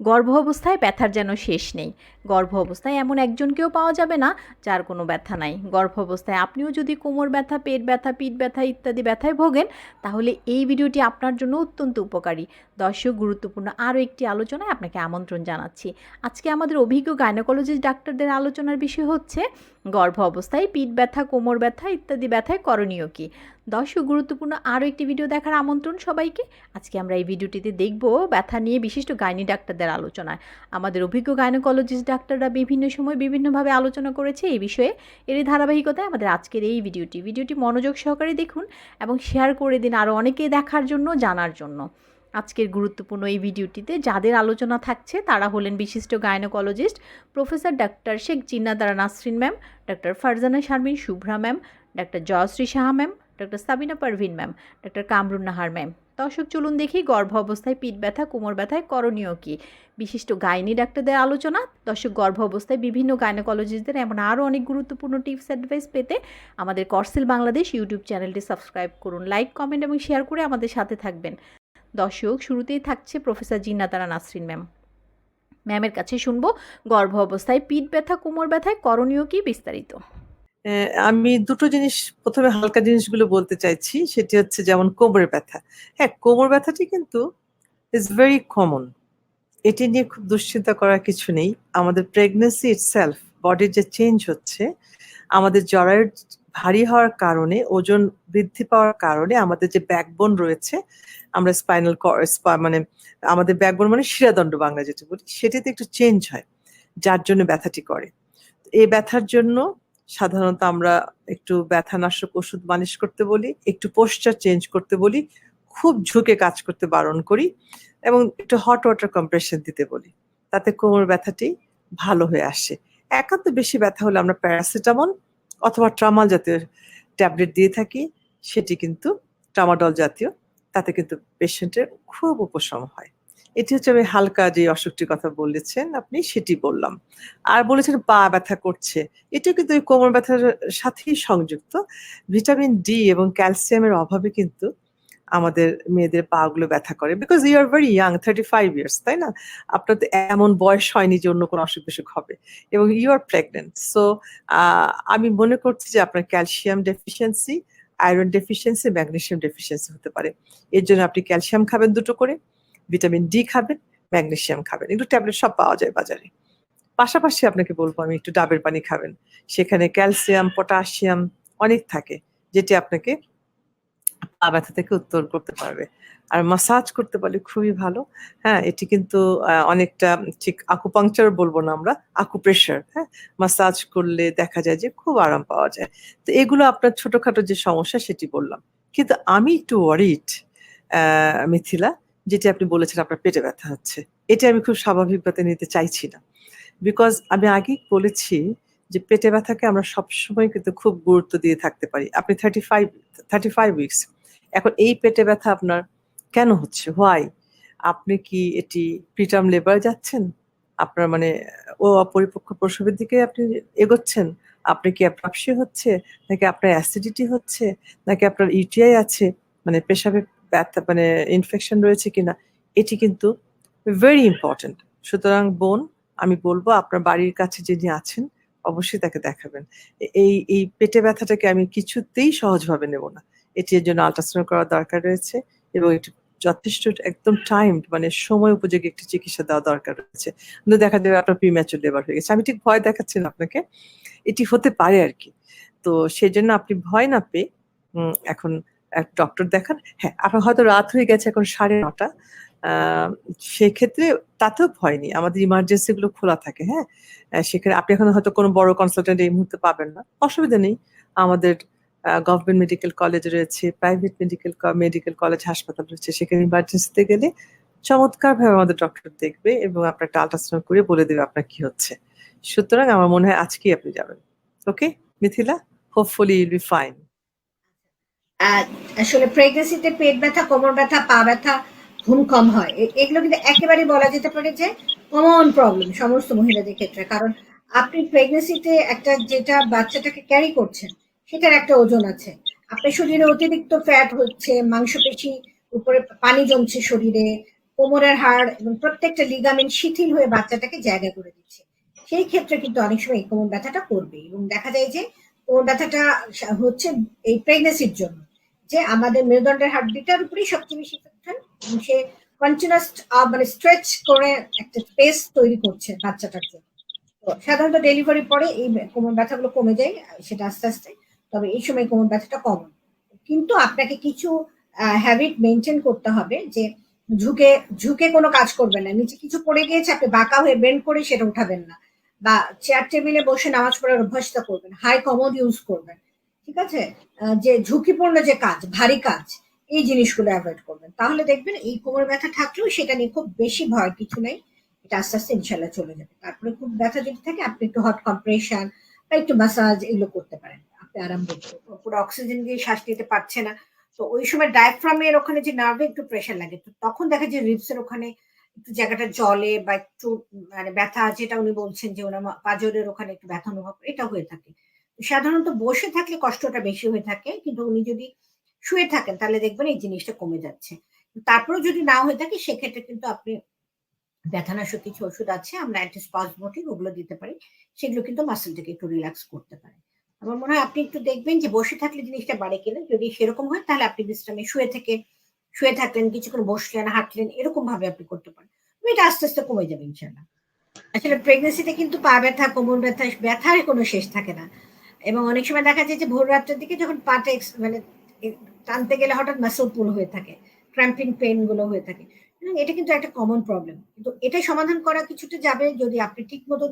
গর্ভ অবস্থায় ব্যথার যেন শেষ নেই। গর্ভ অবস্থায় এমন একজনকেও পাওয়া যাবে না যার কোনো ব্যথা নাই। গর্ভ অবস্থায় আপনিও যদি কোমর ব্যথা, পেট ব্যথা, পিঠ ব্যথা ইত্যাদি ব্যথায় ভোগেন, তাহলে এই ভিডিওটি আপনার জন্য অত্যন্ত উপকারী। দর্শক, গুরুত্বপূর্ণ আরও একটি আলোচনায় আপনাকে আমন্ত্রণ জানাচ্ছি। আজকে আমাদের অভিজ্ঞ গাইনোকোলজিস্ট ডাক্তারদের আলোচনার বিষয় হচ্ছে, গর্ভ অবস্থায় পিঠ ব্যথা, কোমর ব্যথা ইত্যাদি ব্যথায় করণীয় কী? দর্শক, গুরুত্বপূর্ণ আরও একটি ভিডিও দেখার আমন্ত্রণ সবাইকে। আজকে আমরা এই ভিডিওটিতে দেখব ব্যথা নিয়ে বিশিষ্ট গাইনি ডাক্তারদের আলোচনায়। আমাদের অভিজ্ঞ গাইনোকোলজিস্ট ডাক্তাররা বিভিন্ন সময় বিভিন্নভাবে আলোচনা করেছে এই বিষয়ে। এর ধারাবাহিকতায় আমাদের আজকের এই ভিডিওটি। ভিডিওটি মনোযোগ সহকারে দেখুন এবং শেয়ার করে দিন আরও অনেকে দেখার জন্য, জানার জন্য। আজকের গুরুত্বপূর্ণ এই ভিডিওটিতে যাদের আলোচনা থাকছে তারা হলেন বিশিষ্ট gynaecologist professor doctor Sheikh জিন্নাদারা Nasrin ma'am, doctor Farzana Sharmin Shubhra ma'am, doctor Joyshree Saha ma'am doctor Sabina Parvin ma'am doctor Kamrun Nahar ma'am. দর্শক, চলুন দেখি গর্ভ অবস্থায় পিঠ ব্যথা, কোমর ব্যথায় করণীয় কী? বিশিষ্ট গাইনি ডাক্তারদের আলোচনা। দর্শক, গর্ভ অবস্থায় বিভিন্ন গাইনোকোলজিস্টদের এমন আরও অনেক গুরুত্বপূর্ণ টিপস, অ্যাডভাইস পেতে আমাদের করসেল বাংলাদেশ ইউটিউব চ্যানেলটি সাবস্ক্রাইব করুন, লাইক, কমেন্ট এবং শেয়ার করে আমাদের সাথে থাকবেন। দর্শক, শুরুতেই থাকছে প্রফেসর জিন্নাতারা নাসরিন ম্যাম। ম্যামের কাছে শুনব, গর্ভ অবস্থায় পিঠ ব্যথা, কোমর ব্যথায় করণীয় কি বিস্তারিত? আমি দুটো জিনিস প্রথমে হালকা জিনিসগুলো বলতে চাইছি। সেটি হচ্ছে যেমন কোমরের ব্যথা। হ্যাঁ কোমর ব্যথাটি কিন্তু ইজ ভেরি কমন এটি নিয়ে খুব দুশ্চিন্তা করার কিছু নেই। আমাদের প্রেগনেন্সি ইটসেলফ বডির যে চেঞ্জ হচ্ছে, আমাদের জরায়ুর ভারী হওয়ার কারণে, ওজন বৃদ্ধি পাওয়ার কারণে আমাদের যে ব্যাকবোন রয়েছে, আমরা স্পাইনাল মানে আমাদের ব্যাকবোন মানে শিরাদণ্ড বাংলা যেটা বলি, সেটিতে একটু চেঞ্জ হয়, যার জন্য ব্যথাটি করে। এই ব্যথার জন্য সাধারণত আমরা একটু ব্যথানাশক ওষুধ মালিশ করতে বলি, একটু পোস্টার চেঞ্জ করতে বলি, খুব ঝুঁকে কাজ করতে বারণ করি এবং একটু হট ওয়াটার কম্প্রেশন দিতে বলি। তাতে কোমর ব্যথাটি ভালো হয়ে আসে। একান্ত বেশি ব্যথা হলে আমরা প্যারাসিটামল অথবা ট্রামাল জাতীয় ট্যাবলেট দিয়ে থাকি, সেটি কিন্তু ট্রামাডল জাতীয়, তাতে কিন্তু পেশেন্টের খুব উপশম হয়। এটি হচ্ছে আমি হালকা যে অসুখটির কথা বলেছেন, আপনি সেটি বললাম। আর বলেছেন পা ব্যথা করছে। এটিও কিন্তু ওই কোমর ব্যথার সাথেই সংযুক্ত। ভিটামিন ডি এবং ক্যালসিয়ামের অভাবে কিন্তু আমাদের মেয়েদের পা গুলো ব্যথা করে। Because you are very young thirty five years তাই না? আপনার তো এমন বয়স হয়নি যে অন্য কোনো অসুখ বিসুখ হবে। এবং ইউ আর প্রেগনেন্ট সো আমি মনে করছি যে আপনার calcium deficiency iron deficiency magnesium deficiency হতে পারে। এর জন্য আপনি ক্যালসিয়াম খাবেন দুটো করে। ভিটামিন ডি খাবেন, ম্যাগনেশিয়াম খাবেন। এগুলো ট্যাবলেট সব পাওয়া যায় বাজারে। পাশাপাশি আপনাকে বলব আমি একটু ডাবের পানি খাবেন। সেখানে ক্যালসিয়াম, পটাশিয়াম অনেক থাকে, যেটি আপনাকে পা ব্যথা থেকে উত্তর করতে পারবে। আর মাসাজ করতে পারলে খুবই ভালো। হ্যাঁ এটি কিন্তু অনেকটা ঠিক আকুপাংচার বলব না আমরা আকুপ্রেশার হ্যাঁ? মাসাজ করলে দেখা যায় যে খুব আরাম পাওয়া যায়। তো এগুলো আপনার ছোটখাটো যে সমস্যা সেটি বললাম। কিন্তু আমি একটু ওয়ারিড মিথিলা যেটি আপনি বলেছেন আপনার পেটে ব্যথা হচ্ছে। এটা আমি খুব স্বাভাবিকভাবে নিতে চাইছি না। বিকজ আমি আগেই বলেছি যে পেটে ব্যথাকে আমরা সবসময় কিন্তু খুব গুরুত্ব দিয়ে থাকতে পারি। আপনি thirty five thirty five weeks এখন এই পেটে ব্যথা আপনার কেন হচ্ছে? হোয়াই আপনি কি এটি প্রিটার্ম লেবার যাচ্ছেন? আপনার মানে ও অপরিপক্ষ প্রসবের দিকে আপনি এগোচ্ছেন? আপনি কি অ্যাপ্রাপসি হচ্ছে? নাকি আপনার অ্যাসিডিটি হচ্ছে? নাকি আপনার ইউটিআই আছে? মানে পেশাবে ব্যথা মানে ইনফেকশন রয়েছে কিনা, এটি কিন্তু ভেরি ইম্পর্টেন্ট সুতরাং বোন, আমি বলব আপনার বাড়ির কাছে যিনি আছেন, অবশ্যই তাকে দেখাবেন। এই এই পেটে ব্যথাটাকে আমি কিছুতেই সহজভাবে নেব না। এটি এর জন্য আল্ট্রাসাউন্ড করার দরকার রয়েছে এবং এটি যথেষ্ট একদম টাইম মানে সময় উপযোগী একটি চিকিৎসা দেওয়া দরকার রয়েছে। কিন্তু দেখা যাবে আপনার প্রিম্যাচুর লেবার হয়ে গেছে। আমি ঠিক ভয় দেখাচ্ছি না আপনাকে। এটি হতে পারে আর কি। তো সেই জন্য আপনি ভয় না পেয়ে এখন এক ডক্টর দেখান। হ্যাঁ এখন হয়তো রাত হয়ে গেছে এখন সাড়ে নটা। সেক্ষেত্রে তাতেও ভয় নেই। আমাদের ইমার্জেন্সি গুলো খোলা থাকে হ্যাঁ? সেখানে আপনি এখন হয়তো কোনো বড় কনসালটেন্ট এই মুহূর্তে পাবেন না। অসুবিধা নেই। আমাদের গভর্নমেন্ট মেডিকেল কলেজ রয়েছে প্রাইভেট মেডিকেল মেডিকেল কলেজ হাসপাতাল রয়েছে। সেখানে ইমার্জেন্সিতে গেলে চমৎকার ভাবে আমাদের ডক্টর দেখবে এবং আপনার একটা আল্ট্রাসাউন্ড করে বলে দেবে আপনার কি হচ্ছে। সুতরাং আমার মনে হয় আজকেই আপনি যাবেন। Okay Mithila hopefully you'll be fine আসলে প্রেগনেন্সিতে পেট ব্যথা, কোমর ব্যথা, পা ব্যথা, ঘুম কম হয়। এগুলো কিন্তু একেবারে বলা যেতে পারে যে কমন প্রবলেম সমস্ত মহিলাদের ক্ষেত্রে। কারণ আপনি প্রেগনেন্সিতে একটা যেটা বাচ্চাটাকে ক্যারি করছেন, সেটার একটা ওজন আছে। আপনার শরীরে অতিরিক্ত ফ্যাট হচ্ছে, মাংসপেশি উপরে পানি জমছে শরীরে, কোমরের হাড় এবং প্রত্যেকটা লিগামেন্ট শিথিল হয়ে বাচ্চাটাকে জায়গা করে দিচ্ছে। সেই ক্ষেত্রে কিন্তু অনেক সময় কোমর ব্যথাটা করবে এবং দেখা যায় যে কোমর ব্যথাটা হচ্ছে এই প্রেগনেন্সির জন্য। যে আমাদের মেরুদণ্ডের হাড্ডিটার উপরেই সবচেয়ে বেশি ইফেক্ট এবং সে কন্টিনিউয়াস মানে স্ট্রেচ করে একটা স্পেস তৈরি করছে বাচ্চাটার জন্য। তো সাধারণত ডেলিভারি পরে এই কোমর ব্যথাগুলো কমে যায়, সেটা আস্তে আস্তে। তবে এই সময় কোমর ব্যথাটা কমন কিন্তু আপনাকে কিছু হ্যাবিট মেনটেন করতে হবে যে ঝুঁকে ঝুঁকে কোনো কাজ করবেন না। নিচে কিছু পড়ে গিয়েছে, আপনি বাঁকা হয়ে বেন্ড করে সেটা উঠাবেন না। বা চেয়ার টেবিলে বসে নামাজ পড়ার অভ্যাসটা করবেন। হাই কমোড ইউজ করবেন। ঠিক আছে? যে ঝুঁকিপূর্ণ যে কাজ, ভারী কাজ, এই জিনিসগুলো অ্যাভয়েড করবেন। তাহলে দেখবেন এই কোমর ব্যথা থাকলেও সেটা নিয়ে খুব বেশি ভয় কিছু নেই। এটা আস্তে আস্তে ইনশাল্লাহ চলে যাবে। তারপরে খুব ব্যথা যদি থাকে, আপনি একটু হট কম্প্রেশন বা একটু মাসাজ এগুলো করতে পারেন। আপনি আরাম পুরো অক্সিজেন দিয়ে শ্বাস নিতে পারছে না। তো ওই সময় ডায়াফ্রামের ওখানে যে নার্ভে একটু প্রেশার লাগে। তো তখন দেখা যায় রিপসের ওখানে একটু জায়গাটা জলে বা একটু মানে ব্যথা, যেটা উনি বলছেন যে ওনার পাজরের ওখানে একটু ব্যথা অনুভব এটা হয়ে থাকে। সাধারণত বসে থাকলে কষ্টটা বেশি হয়ে থাকে, কিন্তু উনি যদি শুয়ে থাকেন তাহলে দেখবেন এই জিনিসটা কমে যাচ্ছে। তারপরেও যদি না হয়ে থাকে, সেক্ষেত্রে কিন্তু আপনি ব্যথানাশক কিছু ওষুধ আছে, আমরা অ্যান্টিস্পাজমোটিক ওগুলো দিতে পারি, সেগুলো কিন্তু মাসেলটাকে একটু রিল্যাক্স করতে পারে আমার মনে হয় আপনি একটু দেখবেন যে বসে থাকলে জিনিসটা বাড়ে কিনা, যদি সেরকম হয় তাহলে আপনি বিশ্রামে শুয়ে থেকে, শুয়ে থাকলেন কিছুক্ষণ বসলেন, হাঁটলেন এরকম ভাবে আপনি করতে পারেন। এটা আস্তে আস্তে কমে যাবে ইনশাল্লাহ আসলে প্রেগনেন্সিতে কিন্তু পা ব্যথা, কোমর ব্যথা, ব্যথার কোনো শেষ থাকে না। এবং অনেক সময় দেখা যায় যে ভোর রাত্রের দিকে যখন পাটা মানে টানতে গেলে হঠাৎ মাসল পুল হয়ে থাকে ক্র্যাম্পিং পেনগুলো হয়ে থাকে। এটা কিন্তু একটা কমন প্রবলেম কিন্তু এটা সমাধান করা কিছুটা যাবে যদি আপনি ঠিক মতন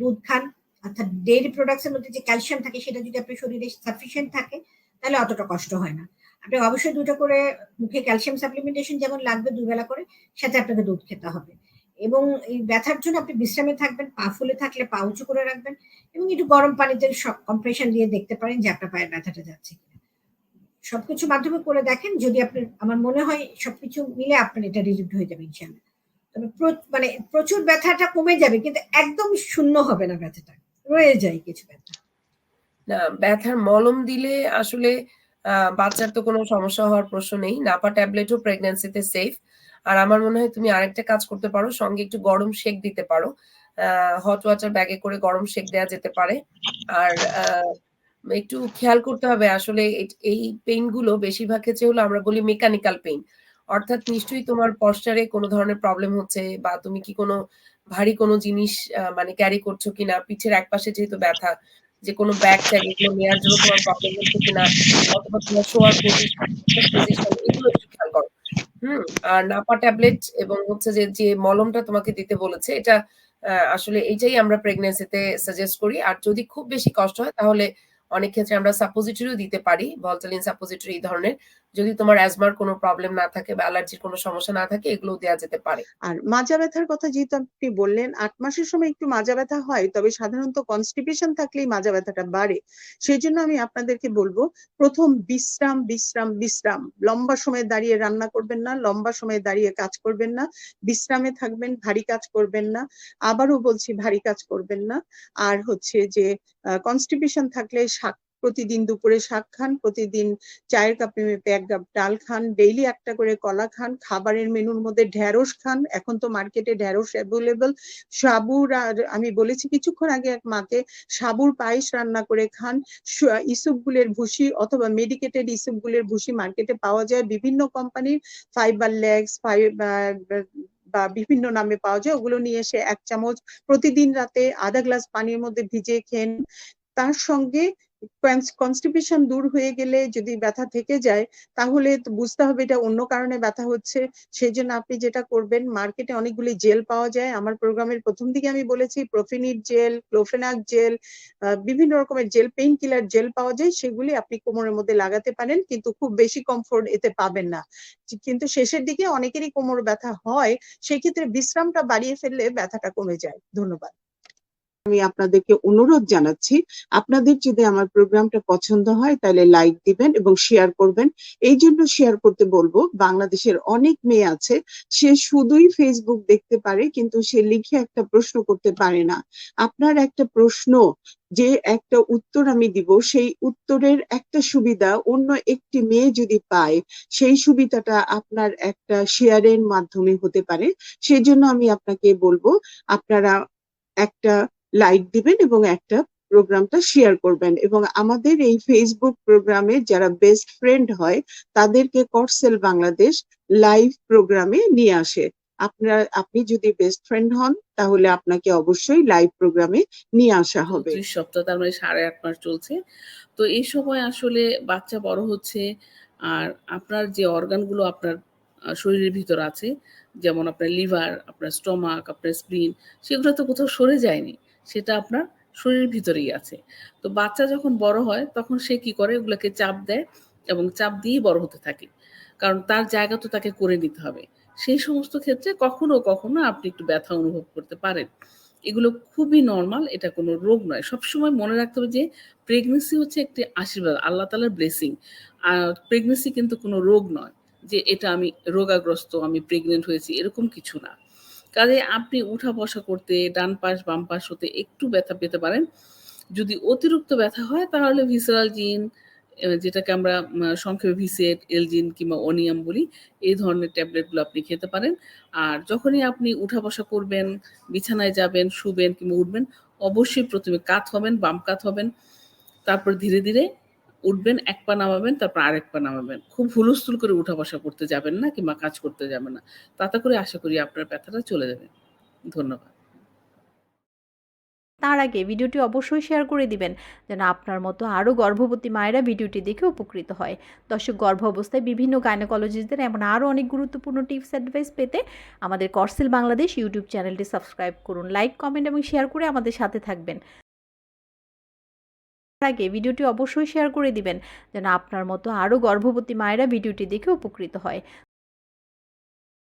দুধ খান। অর্থাৎ ডেইরি প্রোডাক্টস এর মধ্যে যে ক্যালসিয়াম থাকে, সেটা যদি আপনার শরীরে সাফিসিয়েন্ট থাকে, তাহলে অতটা কষ্ট হয় না। আপনি অবশ্যই দুটো করে মুখে ক্যালসিয়াম সাপ্লিমেন্টেশন যেমন লাগবে দুবেলা করে, সাথে আপনাকে দুধ খেতে হবে। এবং এই ব্যথার জন্য আপনি বিশ্রামে থাকবেন, পা ফুলে থাকলে পা উঁচু করে রাখবেন এবং একটু গরম পানিতে কম্প্রেশন দিয়ে দেখতে পারেন যে আপনার পায়ের ব্যথাটা যাচ্ছে সবকিছু মাধ্যমে করে দেখেন, যদি আপনার, আমার মনে হয় সবকিছু মিলে আপনার এটা রিলিভ হয়ে যাবে ইনশাল্লাহ তবে মানে প্রচুর ব্যথাটা কমে যাবে কিন্তু একদম শূন্য হবে না ব্যথাটা, রয়ে যায় কিছু ব্যথা। না, ব্যথার মলম দিলে আসলে বাচ্চার তো কোনো সমস্যা হওয়ার প্রশ্ন নেই। নাপা ট্যাবলেটও প্রেগন্যান্সিতে সেফ আর আমার মনে হয় তুমি আরেকটা কাজ করতে পারো, সঙ্গে একটু গরম শেক দিতে পারো। হট ওয়াটার ব্যাগে করে গরম শেক দেওয়া যেতে পারে। আর একটু খেয়াল করতে হবে আসলে এই- পেইনগুলো বেশিরভাগ ক্ষেত্রে হলো আমরা বলি মেকানিক্যাল পেইন অর্থাৎ নিশ্চয়ই তোমার পশ্চারে কোনো ধরনের প্রবলেম হচ্ছে বা তুমি কি কোনো ভারী কোনো জিনিস মানে ক্যারি করছ কিনা, পিঠের একপাশে যেহেতু ব্যথা, যে কোনো ব্যাগ ট্যাগ এগুলো নেওয়ার জন্য তোমার প্রবলেম হচ্ছে কিনা, অথবা তোমার শোয়ার পজিশন এগুলো একটু খেয়াল করো। হুম, আর নাপা ট্যাবলেট এবং হচ্ছে যে যে মলমটা তোমাকে দিতে বলেছে, এটা আসলে এইটাই আমরা প্রেগনেন্সিতে সাজেস্ট করি। আর যদি খুব বেশি কষ্ট হয়, তাহলে অনেক ক্ষেত্রে আমরা সাপোজিটরিও দিতে পারি ভলটালিন সাপোজিটরি এই ধরনের। যদি তোমার অ্যাজমার কোনো প্রবলেম না থাকে বা অ্যালার্জির কোনো সমস্যা না থাকে এগুলো দেওয়া যেতে পারে। আর মাজা ব্যথার কথা যেহেতু আপনি বললেন, আট মাসের সময় একটু মাজা ব্যথা হয়, তবে সাধারণত কনস্টিপেশন থাকলেই মাজা ব্যথাটা বাড়ে। সেই জন্য আমি আপনাদেরকে বলব, প্রথম বিশ্রাম বিশ্রাম বিশ্রাম। লম্বা সময় দাঁড়িয়ে রান্না করবেন না, লম্বা সময় দাঁড়িয়ে কাজ করবেন না, বিশ্রামে থাকবেন, ভারী কাজ করবেন না, আবারও বলছি ভারী কাজ করবেন না। আর হচ্ছে যে কনস্টিপেশন থাকলে শাক প্রতিদিন দুপুরে শাক খান, প্রতিদিন চায়ের কাপে মেপে এক কাপ ডাল খান ডেইলি একটা করে কলা খান, খাবারের মেনুর মধ্যে ঢ্যাঁড়স খান। এখন তো মার্কেটে ঢ্যাঁড়স অ্যাভেলেবল সাবুর আর আমি বলেছি কিছুক্ষণ আগে এক মাকে, সাবুর পায়েস রান্না করে খান। ইসুপগুলের ভুসি অথবা মেডিকেটেড ইসুপগুলের ভুসি মার্কেটে পাওয়া যায়। বিভিন্ন কোম্পানির ফাইবার লেগস ফাইবার বা বিভিন্ন নামে পাওয়া যায়। ওগুলো নিয়ে এসে এক চামচ প্রতিদিন রাতে আধা গ্লাস পানির মধ্যে ভিজিয়ে খেন। তার সঙ্গে কনস্টিপেশন দূর হয়ে গেলে যদি ব্যথা থেকে যায়, তাহলে বুঝতে হবে এটা অন্য কারণে ব্যথা হচ্ছে। সেই জন্য আপনি যেটা করবেন, মার্কেটে অনেকগুলি জেল পাওয়া যায়। আমার প্রোগ্রামের প্রথম দিকে আমি বলেছি, প্রোফিনিট জেল, ক্লোফেনাক জেল বিভিন্ন রকমের জেল পেইন কিলার জেল পাওয়া যায়। সেগুলি আপনি কোমরের মধ্যে লাগাতে পারেন, কিন্তু খুব বেশি কমফোর্ট এতে পাবেন না। কিন্তু শেষের দিকে অনেকেরই কোমর ব্যথা হয়, সেক্ষেত্রে বিশ্রামটা বাড়িয়ে ফেললে ব্যথাটা কমে যায়। ধন্যবাদ। আমি আপনাদেরকে অনুরোধ জানাচ্ছি, আপনাদের যদি আমার প্রোগ্রামটা পছন্দ হয়, তাহলে লাইক দিবেন এবং শেয়ার করবেন। এই জন্য শেয়ার করতে বলব, বাংলাদেশের অনেক মেয়ে আছে, সে শুধুই ফেসবুক দেখতে পারে, কিন্তু সে লিখে একটা প্রশ্ন করতে পারে না। আপনার একটা প্রশ্ন, যে একটা উত্তর আমি দিব, সেই উত্তরের একটা সুবিধা অন্য একটি মেয়ে যদি পায়, সেই সুবিধাটা আপনার একটা শেয়ারের মাধ্যমে হতে পারে। সেই জন্য আমি আপনাকে বলব, আপনারা একটা লাইক দিবেন এবং একটা প্রোগ্রামটা শেয়ার করবেন। এবং আমাদের এই ফেসবুক প্রোগ্রামে যারা বেস্ট ফ্রেন্ড হয়, তাদেরকে করসেল বাংলাদেশ লাইভ প্রোগ্রামে নিয়ে আসে। আপনার, আপনি যদি বেস্ট ফ্রেন্ড হন, তাহলে আপনাকে অবশ্যই লাইভ প্রোগ্রামে নিয়ে আসা হবে। ত্রিশ সপ্তাহ, তার মানে সাড়ে আট মাস চলছে। তো এই সময় আসলে বাচ্চা বড় হচ্ছে, আর আপনার যে অর্গানগুলো আপনার শরীরের ভিতর আছে, যেমন আপনার লিভার আপনার স্টমাক আপনার স্প্লিন সেগুলো তো কোথাও সরে যায়নি। সেটা আপনার শরীরের ভিতরেই আছে। তো বাচ্চা যখন বড় হয়, তখন সে কি করে? ওগুলোকে চাপ দেয় এবং চাপ দিয়েই বড় হতে থাকে। কারণ তার জায়গা তো তাকে করে নিতে হবে। সেই সমস্ত ক্ষেত্রে কখনো কখনো আপনি একটু ব্যথা অনুভব করতে পারেন। এগুলো খুবই নর্মাল এটা কোনো রোগ নয়। সবসময় মনে রাখতে হবে যে প্রেগনেন্সি হচ্ছে একটি আশীর্বাদ, আল্লাহ তালার ব্লেসিং আর প্রেগনেন্সি কিন্তু কোনো রোগ নয় যে এটা আমি রোগাগ্রস্ত, আমি প্রেগনেন্ট হয়েছি, এরকম কিছু না। কাজে আপনি উঠা বসা করতে, ডান পাশ, বাম পাশ হতে একটু ব্যথা পেতে পারেন। যদি অতিরিক্ত ব্যথা হয়, তাহলে ভিসারাল জিন যেটাকে আমরা সংক্ষেপে ভিসেট এলজিন কিংবা অনিয়াম বলি, এই ধরনের ট্যাবলেটগুলো আপনি খেতে পারেন। আর যখনই আপনি উঠা বসা করবেন, বিছানায় যাবেন, শুবেন কিংবা উঠবেন, অবশ্যই প্রথমে কাত হবেন, বাম কাত হবেন। তারপর ধীরে ধীরে উঠবেন, এক পা নামাবেন, তারপর আরেক পা নামাবেন। খুব হুলস্থুল করে উঠা বসা করতে যাবেন না কিংবা কাজ করতে যাবেন না। তাতে করে আশা করি আপনার ব্যথাটা চলে যাবে। ধন্যবাদ। তার আগে ভিডিওটি অবশ্যই শেয়ার করে দিবেন, যেন আপনার মতো আরও গর্ভবতী মায়েরা ভিডিওটি দেখে উপকৃত হয়। দর্শক, গর্ভ অবস্থায় বিভিন্ন গাইনোকোলজিস্টদের এমন আরও অনেক গুরুত্বপূর্ণ টিপস, অ্যাডভাইস পেতে আমাদের করসেল বাংলাদেশ ইউটিউব চ্যানেলটি সাবস্ক্রাইব করুন, লাইক, কমেন্ট এবং শেয়ার করে আমাদের সাথে থাকবেন। আগে ভিডিওটি অবশ্যই শেয়ার করে দিবেন, যেন আপনার মতো আরও গর্ভবতী মায়েরা ভিডিওটি দেখে উপকৃত হয়।